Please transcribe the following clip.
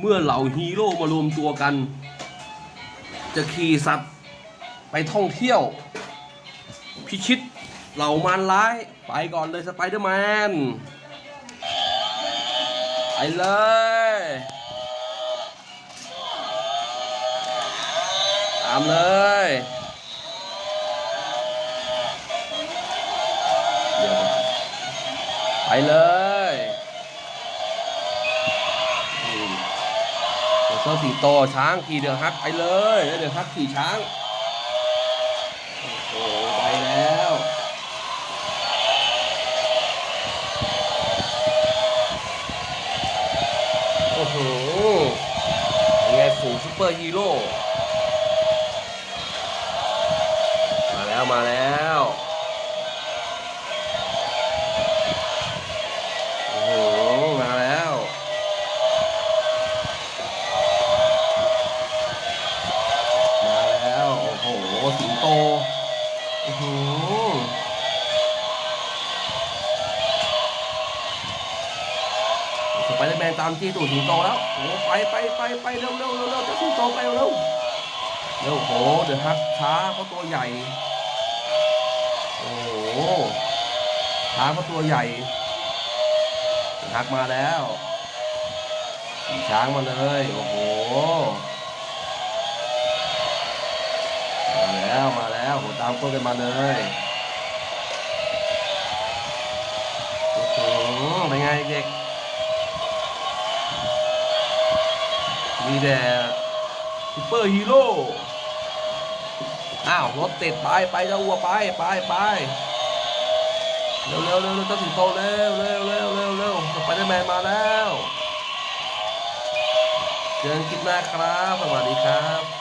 เมื่อเหล่าฮีโร่มารวมตัวกัน จะขี่สัตว์ไปท่องเที่ยว พิชิตเหล่ามารร้าย ไปก่อนเลยสไปเดอร์แมน ไปเลยตามเลย ไปเลย เดี๋ยวเจ้าสีโตช้างขี่เดือฮักไปเลยเดือฮักขี่ช้าง โอ้โหไปแล้วโอ้โหเป็นไงฝูงซูเปอร์ฮีโร่มาแล้วมาแล้ว โตโอ้โหสไปเดอร์แมนตามจี้ตูดสิงโตแล้ว โอ้โหไปไปไปไปเร็วเร็วเร็วเร็วจ้าสิงโตไปเร็วเร็วโอ้โหเดือดฮักช้าเพราะตัวใหญ่ โอ้โหช้าเพราะตัวใหญ่เดือดฮักมาแล้ว ช้างมาเลย โอ้โห ตามต้นกันมาเลยโอ้โหเป็นไงเด็กมีแต่ซูเปอร์ฮีโร่อ้าวรถติดไปไปเจ้าวัวไปไปไปเร็วเร็วเร็วเร็วเจ้าสิงโตเร็วเร็วเร็วเร็วเร็วสไปเดอร์แมนมาแล้ว เจอกันคลิปหน้าครับ สวัสดีครับ